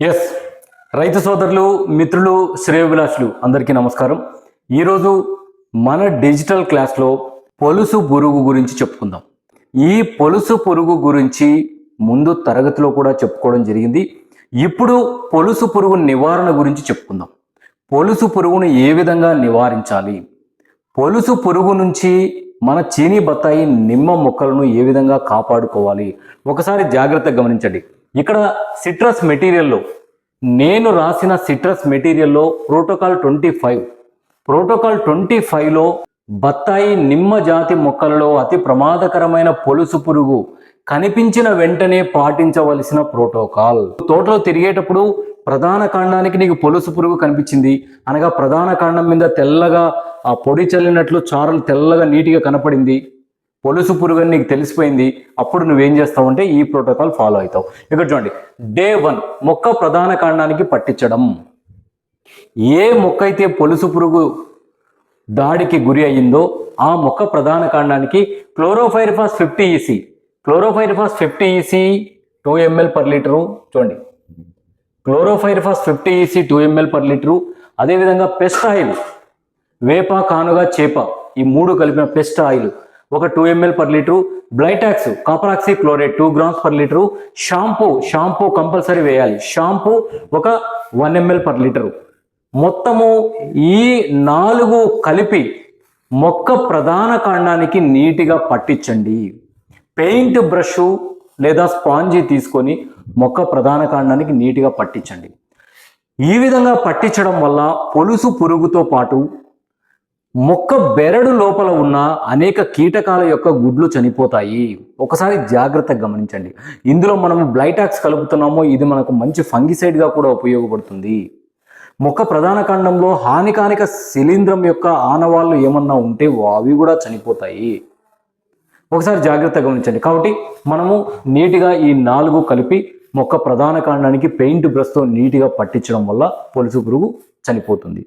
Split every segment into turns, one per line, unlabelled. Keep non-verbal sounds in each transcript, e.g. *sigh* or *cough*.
Yes రైతు సోదరులు మిత్రులు శ్రేయోభిలాషులు అందరికీ నమస్కారం. ఈరోజు మన డిజిటల్ క్లాస్లో పొలుసు పురుగు గురించి చెప్పుకుందాం. ఈ పొలుసు పురుగు గురించి ముందు తరగతిలో కూడా చెప్పుకోవడం జరిగింది. ఇప్పుడు పొలుసు పురుగు నివారణ గురించి చెప్పుకుందాం. పొలుసు పురుగును ఏ విధంగా నివారించాలి? పొలుసు పురుగు నుంచి మన చీనీ బత్తాయి నిమ్మ మొక్కలను ఏ విధంగా కాపాడుకోవాలి? ఒకసారి జాగ్రత్తగా గమనించండి. ఇక్కడ సిట్రస్ మెటీరియల్లో నేను రాసిన citrus మెటీరియల్లో protocol twenty five. Protocol twenty ఫైవ్లో బత్తాయి నిమ్మ జాతి మొక్కలలో అతి ప్రమాదకరమైన పొలుసు పురుగు కనిపించిన వెంటనే పాటించవలసిన ప్రోటోకాల్. తోటలో తిరిగేటప్పుడు ప్రధాన కాండానికి నీకు పొలుసు పురుగు కనిపించింది. అనగా ప్రధాన కాండం మీద తెల్లగా ఆ పొడి చల్లినట్లు చారలు తెల్లగా నీటిగా కనపడింది. పొలుసు పురుగు అని నీకు తెలిసిపోయింది అప్పుడు నువ్వేం చేస్తావు అంటే ఈ ప్రోటోకాల్ ఫాలో అవుతావు. ఇక్కడ చూడండి డే వన్ మొక్క ప్రధాన కాండానికి పట్టించడం. ఏ మొక్క అయితే పొలుసు పురుగు దాడికి గురి అయ్యిందో ఆ మొక్క ప్రధాన కాండానికి chlorpyrifos fifty EC chlorpyrifos fifty EC two ml per litre చూడండి. Chlorpyrifos fifty EC two ml per litre అదేవిధంగా పెస్ట్ ఆయిల్ వేప కానుగ చేప ఈ మూడు కలిపిన పెస్ట్ ఆయిల్ ఒక two ml per litre blitox copper oxychloride two grams per litre shampoo shampoo compulsory వేయాలి. షాంపూ ఒక వన్ ఎంఎల్ పర్ లీటరు మొత్తము ఈ నాలుగు కలిపి మొక్క ప్రధాన కాండానికి నీటిగా పట్టించండి. పెయింట్ బ్రష్ లేదా స్పాంజీ తీసుకొని మొక్క ప్రధాన కాండానికి నీటిగా పట్టించండి. ఈ విధంగా పట్టించడం వల్ల పొలుసు పురుగుతో పాటు మొక్క బెరడు లోపల ఉన్న అనేక కీటకాల యొక్క గుడ్లు చనిపోతాయి. ఒకసారి జాగ్రత్తగా గమనించండి. ఇందులో మనం బ్లైటాక్స్ కలుపుతున్నామో ఇది మనకు మంచి ఫంగిసైడ్గా కూడా ఉపయోగపడుతుంది. మొక్క ప్రధాన కాండంలో హానికానిక శిలీంధ్రం యొక్క ఆనవాళ్ళు ఏమన్నా ఉంటే అవి కూడా చనిపోతాయి. ఒకసారి జాగ్రత్తగా గమనించండి. కాబట్టి మనము నీట్గా ఈ నాలుగు కలిపి మొక్క ప్రధాన కాండానికి పెయింట్ బ్రష్తో నీట్గా పట్టించడం వల్ల పొలుసు పురుగు చనిపోతుంది.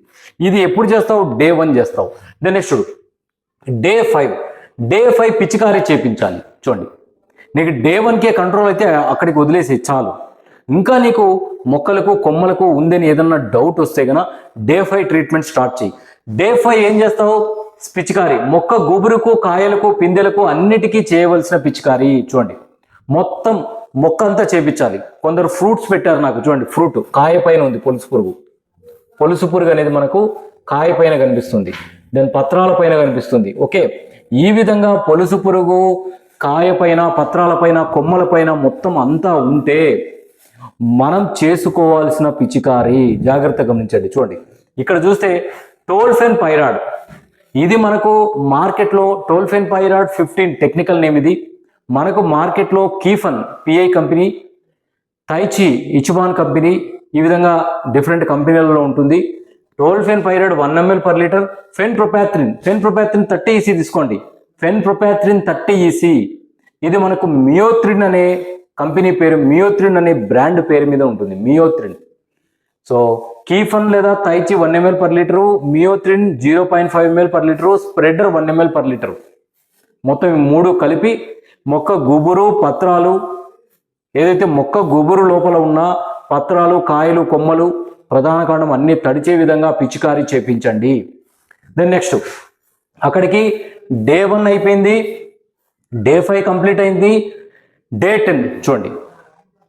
ఇది ఎప్పుడు చేస్తావు? డే వన్ చేస్తావు. The next day five day five పిచికారీ చేపించాలి. చూడండి. నీకు డే వన్కే కంట్రోల్ అయితే అక్కడికి వదిలేసి చాలు. ఇంకా నీకు మొక్కలకు కొమ్మలకు ఉందని ఏదన్నా డౌట్ వస్తే కనుక డే ఫైవ్ ట్రీట్మెంట్ స్టార్ట్ చేయి. డే ఫైవ్ ఏం చేస్తావు? పిచికారీ. మొక్క గుబురుకు కాయలకు పిందెలకు అన్నిటికీ చేయవలసిన పిచికారీ. చూడండి. మొత్తం మొక్క అంతా చేపించాలి. కొందరు ఫ్రూట్స్ పెట్టారు నాకు చూడండి ఫ్రూట్ కాయ పైన ఉంది పొలుసు పురుగు. పొలుసు పురుగు అనేది మనకు కాయ పైన కనిపిస్తుంది. దాని పత్రాల పైన కనిపిస్తుంది. ఓకే ఈ విధంగా పొలుసు పురుగు కాయ పైన పత్రాల పైన కొమ్మల పైన మొత్తం అంతా ఉంటే మనం చేసుకోవాల్సిన పిచికారి జాగ్రత్త గమనించండి. చూడండి ఇక్కడ చూస్తే టోల్ఫెన్ పైరాడ్. ఇది మనకు మార్కెట్లో tolfenpyrad fifteen technical name ఇది. మనకు మార్కెట్లో కీఫన్ పిఐ కంపెనీ తైచి ఇచుబాన్ కంపెనీ ఈ విధంగా డిఫరెంట్ కంపెనీలలో ఉంటుంది. Tolfenpyrad one ml per litre fenpropathrin fenpropathrin thirty EC తీసుకోండి. Fenpropathrin thirty EC. ఇది మనకు మియోత్రిన్ అనే కంపెనీ పేరు మియోత్రిన్ అనే బ్రాండ్ పేరు మీద ఉంటుంది. మియోత్రిన్. సో కీఫన్ లేదా Taichi one ml per litre Meothrin zero point five ml per litre spreader one ml per litre. మొత్తం మూడు కలిపి మొక్క గుబురు పత్రాలు ఏదైతే మొక్క గుబురు లోపల ఉన్న పత్రాలు కాయలు కొమ్మలు ప్రధాన కాండం అన్ని తడిచే విధంగా పిచికారీ చేపించండి. దెన్ నెక్స్ట్ అక్కడికి డే వన్ అయిపోయింది డే ఫైవ్ కంప్లీట్ అయింది డే టెన్ చూడండి.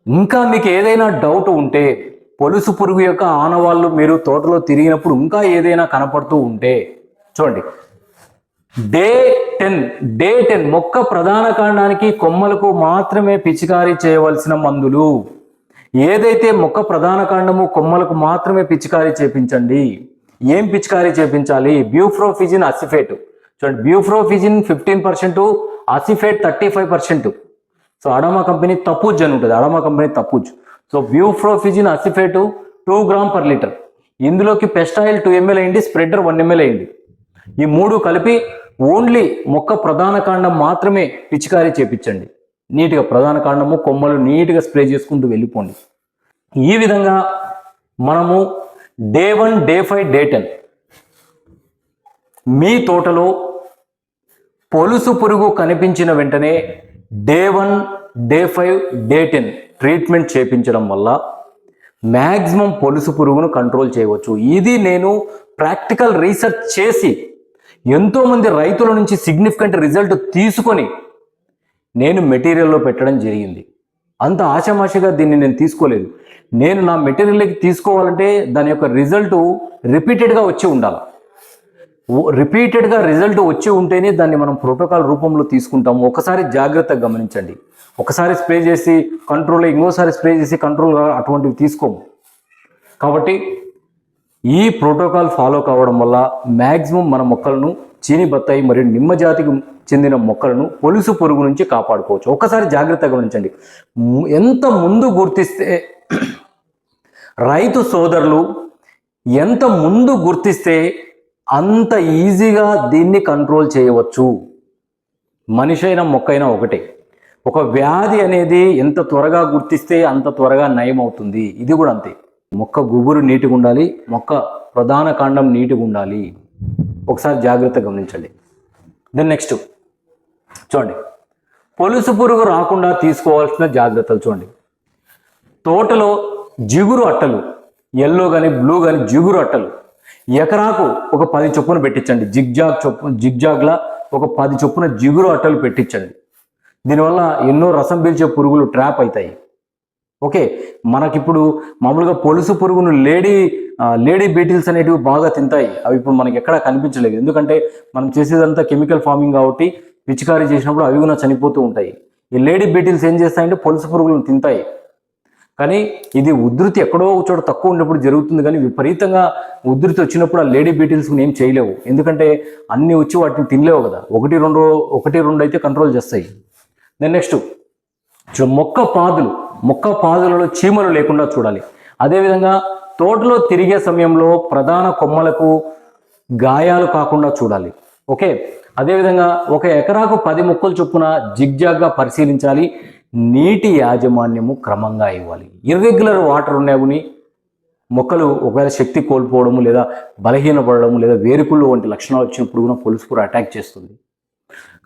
ఇంకా మీకు ఏదైనా డౌట్ ఉంటే పొలుసు పురుగు యొక్క ఆనవాళ్ళు మీరు తోటలో తిరిగినప్పుడు ఇంకా ఏదైనా కనపడుతూ ఉంటే చూడండి. డే టెన్ డే టెన్ మొక్క ప్రధాన కాండానికి కొమ్మలకు మాత్రమే పిచికారీ చేయవలసిన మందులు. ఏదైతే మొక్క ప్రధాన కాండము కొమ్మలకు మాత్రమే పిచికారీ చేపించండి. ఏం పిచికారీ చేపించాలి? Buprofezin acephate. చూడండి buprofezin fifteen percent acephate thirty five percent. So Adama company Tapuz అని ఉంటుంది Adama company Tapuz so buprofezin acephate two gram per litre. ఇందులోకి పెస్టాయిల్ టూ ఎంఎల్ అయింది స్ప్రెడర్ వన్ ఎంఎల్ అయింది ఈ మూడు కలిపి ఓన్లీ మొక్క ప్రధాన కాండం మాత్రమే పిచికారీ చేపించండి. నీట్గా ప్రధాన కాండము కొమ్మలు నీట్గా స్ప్రే చేసుకుంటూ వెళ్ళిపోండి. ఈ విధంగా మనము day one day five day ten మీ తోటలో పొలుసు పురుగు కనిపించిన వెంటనే day one day five day ten treatment చేపించడం వల్ల మ్యాక్సిమం పొలుసు పురుగును కంట్రోల్ చేయవచ్చు. ఇది నేను ప్రాక్టికల్ రీసెర్చ్ చేసి ఎంతోమంది రైతుల నుంచి సిగ్నిఫికెంట్ రిజల్ట్ తీసుకొని నేను మెటీరియల్లో పెట్టడం జరిగింది. అంత ఆషామాషిగా దీన్ని నేను తీసుకోలేదు. నేను నా మెటీరియల్కి తీసుకోవాలంటే దాని యొక్క రిజల్ట్ రిపీటెడ్గా వచ్చి ఉండాలి. రిపీటెడ్గా రిజల్ట్ వచ్చి ఉంటేనే దాన్ని మనం ప్రోటోకాల్ రూపంలో తీసుకుంటాము. ఒకసారి జాగ్రత్తగా గమనించండి. ఒకసారి స్ప్రే చేసి కంట్రోల్ ఇంకోసారి స్ప్రే చేసి కంట్రోల్ అటువంటివి తీసుకోము. కాబట్టి ఈ ప్రోటోకాల్ ఫాలో కావడం వల్ల మ్యాక్సిమం మన మొక్కలను చీని బత్తాయి మరియు నిమ్మ జాతికి చెందిన మొక్కలను పొలుసు పురుగు నుంచి కాపాడుకోవచ్చు. ఒకసారి జాగ్రత్తగా గమనించండి. ఎంత ముందు గుర్తిస్తే *clears throat* రైతు సోదరులు ఎంత ముందు గుర్తిస్తే అంత ఈజీగా దీన్ని కంట్రోల్ చేయవచ్చు. మనిషి అయినా మొక్క అయినా ఒకటే. ఒక వ్యాధి అనేది ఎంత త్వరగా గుర్తిస్తే అంత త్వరగా నయం అవుతుంది ఇది కూడా అంతే. మొక్క గుబురు నీటిగా ఉండాలి మొక్క ప్రధాన కాండం నీటిగా ఉండాలి. ఒకసారి జాగ్రత్త గమనించండి. దెన్ నెక్స్ట్ చూడండి. పొలుసు పురుగు రాకుండా తీసుకోవాల్సిన జాగ్రత్తలు చూడండి. తోటలో జిగురు అట్టలు ఎల్లో కానీ బ్లూ కానీ జిగురు అట్టలు. ఎకరాకు ఒక పది చొప్పున పెట్టించండి. జిగ్జాగ్ చొప్పు జిగ్జాగ్లా ఒక పది చొప్పున జిగురు అట్టలు పెట్టించండి. దీనివల్ల ఎన్నో రసం పీల్చే పురుగులు ట్రాప్ అవుతాయి. ఓకే మనకిప్పుడు మామూలుగా పొలుసు పురుగును లేడీ లేడీ బీటిల్స్ అనేటివి బాగా తింటాయి. అవి ఇప్పుడు మనకి ఎక్కడా కనిపించలేదు. ఎందుకంటే మనం చేసేదంతా కెమికల్ ఫార్మింగ్ కాబట్టి పిచికారీ చేసినప్పుడు అవి కూడా చనిపోతూ ఉంటాయి. ఈ లేడీ బీటిల్స్ ఏం చేస్తాయంటే పొలుసు పురుగులను తింటాయి. కానీ ఇది ఉధృతి ఎక్కడో చోట తక్కువ ఉన్నప్పుడు జరుగుతుంది కానీ విపరీతంగా ఉధృతి వచ్చినప్పుడు ఆ లేడీ బీటిల్స్ ఏం చేయలేవు. ఎందుకంటే అన్ని వచ్చి వాటిని తినలేవు కదా. ఒకటి రెండు ఒకటి రెండు అయితే కంట్రోల్ చేస్తాయి. దెన్ నెక్స్ట్ మొక్క పాదులు. మొక్క పాదులలో చీమలు లేకుండా చూడాలి. అదేవిధంగా తోటలో తిరిగే సమయంలో ప్రధాన కొమ్మలకు గాయాలు కాకుండా చూడాలి. ఓకే? అదేవిధంగా ఒక ఎకరాకు పది మొక్కలు చొప్పున జిగ్జాగ్గా పరిశీలించాలి. నీటి యాజమాన్యము క్రమంగా ఇవ్వాలి. ఇర్రెగ్యులర్ వాటర్ ఉన్నాయని మొక్కలు ఒకవేళ శక్తి కోల్పోవడము లేదా బలహీనపడము లేదా వేరుకుళ్ళు వంటి లక్షణాలు వచ్చినప్పుడు కూడా పులుసు కూడా అటాక్ చేస్తుంది.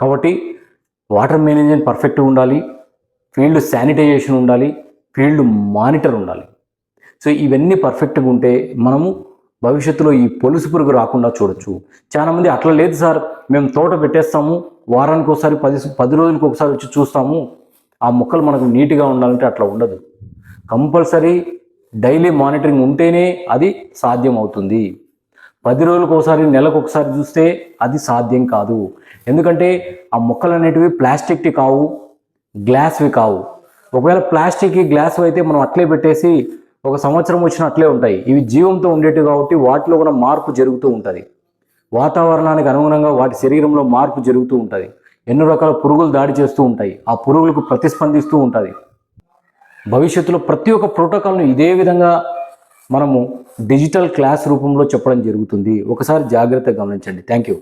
కాబట్టి వాటర్ మేనేజ్మెంట్ పర్ఫెక్ట్గా ఉండాలి. ఫీల్డ్ శానిటైజేషన్ ఉండాలి ఫీల్డ్ మానిటర్ ఉండాలి. సో ఇవన్నీ పర్ఫెక్ట్గా ఉంటే మనము భవిష్యత్తులో ఈ పొలుసు పురుగు రాకుండా చూడొచ్చు. చాలామంది అట్లా లేదు సార్ మేము తోట పెట్టేస్తాము వారానికి ఒకసారి పది పది రోజులకు ఒకసారి వచ్చి చూస్తాము. ఆ మొక్కలు మనకు నీట్గా ఉండాలంటే అట్లా ఉండదు. కంపల్సరీ డైలీ మానిటరింగ్ ఉంటేనే అది సాధ్యం అవుతుంది పది రోజులకు ఒకసారి నెలకు ఒకసారి చూస్తే అది సాధ్యం కాదు. ఎందుకంటే ఆ మొక్కలు అనేటివి ప్లాస్టిక్వి కావు గ్లాస్వి కావు. ఒకవేళ ప్లాస్టిక్ గ్లాస్ అయితే మనం అట్లే పెట్టేసి ఒక సంవత్సరం వచ్చిన అట్లే ఉంటాయి. ఇవి జీవంతో ఉండేటివి కాబట్టి వాటిలో కూడా మార్పు జరుగుతూ ఉంటుంది. వాతావరణానికి అనుగుణంగా వాటి శరీరంలో మార్పు జరుగుతూ ఉంటుంది. ఎన్నో రకాల పురుగులు దాడి చేస్తూ ఉంటాయి. ఆ పురుగులకు ప్రతిస్పందిస్తూ ఉంటుంది. భవిష్యత్తులో ప్రతి ఒక్క ప్రోటోకాల్ను ఇదే విధంగా మనము డిజిటల్ క్లాస్ రూపంలో చెప్పడం జరుగుతుంది. ఒకసారి జాగ్రత్తగా గమనించండి. Thank you.